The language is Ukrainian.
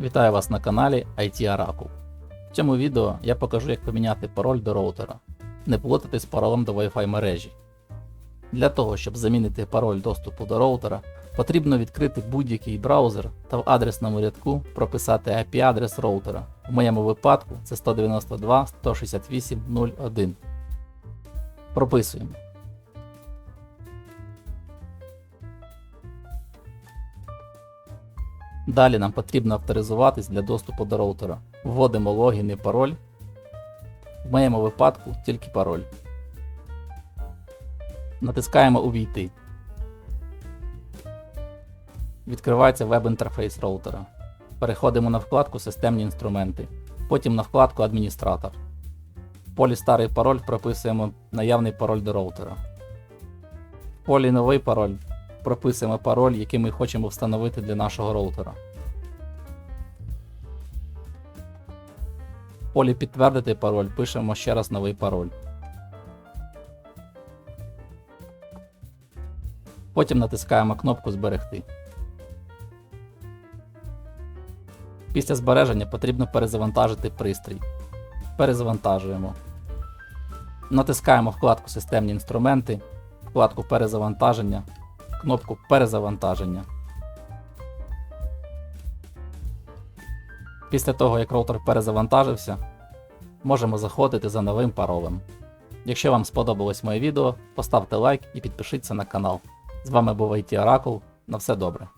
Вітаю вас на каналі IT Oracle. В цьому відео я покажу, як поміняти пароль до роутера, не плутати з паролем до Wi-Fi мережі. Для того, щоб замінити пароль доступу до роутера, потрібно відкрити будь-який браузер та в адресному рядку прописати IP-адрес роутера. В моєму випадку це 192.168.0.1. Прописуємо. Далі нам потрібно авторизуватись для доступу до роутера. Вводимо логін і пароль. В моєму випадку тільки пароль. Натискаємо Увійти. Відкривається веб-інтерфейс роутера. Переходимо на вкладку Системні інструменти. Потім на вкладку Адміністратор. В полі Старий пароль прописуємо наявний пароль до роутера. В полі Новий пароль прописуємо пароль, який ми хочемо встановити для нашого роутера. В полі Підтвердити пароль пишемо ще раз новий пароль. Потім натискаємо кнопку Зберегти. Після збереження потрібно перезавантажити пристрій. Перезавантажуємо. Натискаємо вкладку Системні інструменти, вкладку Перезавантаження, кнопку Перезавантаження. Після того, як роутер перезавантажився, можемо заходити за новим паролем. Якщо вам сподобалось моє відео, поставте лайк і підпишіться на канал. З вами був IT Oracle. На все добре.